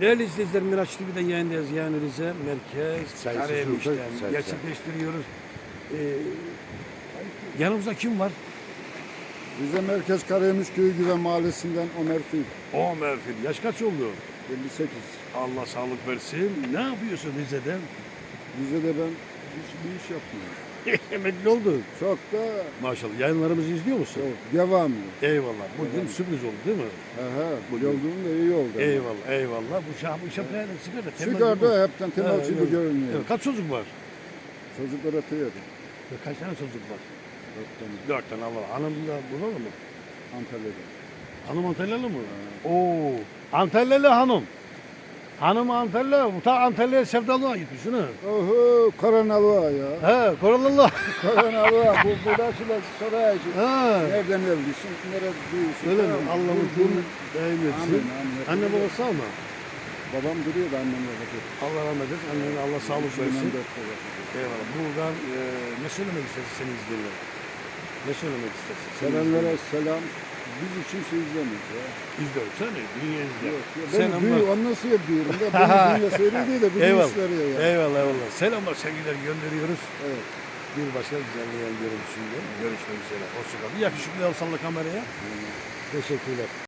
Değerli izleyiciler Miraç TV'den yayındayız. Yani Rize Merkez Karayemiş'ten gerçekleştiriyoruz. Ee, yanımızda kim var? Rize Merkez Karayemiş Köyü Güven Mahallesi'nden Ömer Fil. Ömer Fil. Yaş kaç oldu? 58. Allah sağlık versin. Ne yapıyorsun Rize'de? Rize'de ben hiçbir iş yapmıyorum. Emekli oldu. Çok da Maşallah. Yayınlarımızı izliyor musun? çok devamlı. Eyvallah. Bugün Eyvallah. sürpriz oldu değil mi? Aha, bu yolduğum da iyi oldu. Eyvallah. Eyvallah. Bu şah bu şapkaya da sigara. temel gibi. hepten temel Ha, evet. görünüyor. Evet, kaç çocuk var? Çocuklara tüyedi. Kaç tane çocuk var? Dört tane Dört tane Allah. Hanım da burada mı? Antalya'da. Hanım Antalyalı mı? Oo, Antalyalı hanım. Hanım Antalya, ta Antalya'ya sevdalığa gitmişsin ha. Oho, koronalığa ya. He, Koronalı. koronalığa. Bu buradakılar soraydı. Ha. Nereden evlisin, nerede büyüsün. Öyle mi? Allah'ın kulunu amin. Anne babası sağ mı? Babam duruyordu annem babası. Allah rahmet eylesin. Annene Allah sağlık versin. 2014'te yaşadı. Eyvallah. Buradan e, ne söylemek istersin seni izleyenlere? Ne söylemek istersin? İzleyenlere. selam. Biz kimse izlemiyor ya. İzliyor. Sen ne? Dünya izliyor. Yok, ya ben Selamlar. büyü, onu nasıl yapıyorum da benim dünya seyri değil de bu Eyvallah. işleri ya. Eyvallah eyvallah. Selamlar sevgiler gönderiyoruz. Evet. Bir başka güzel yayın görüntüsünde görüşmek üzere. Hoşçakalın. Yakışıklı al salla kameraya. Teşekkürler.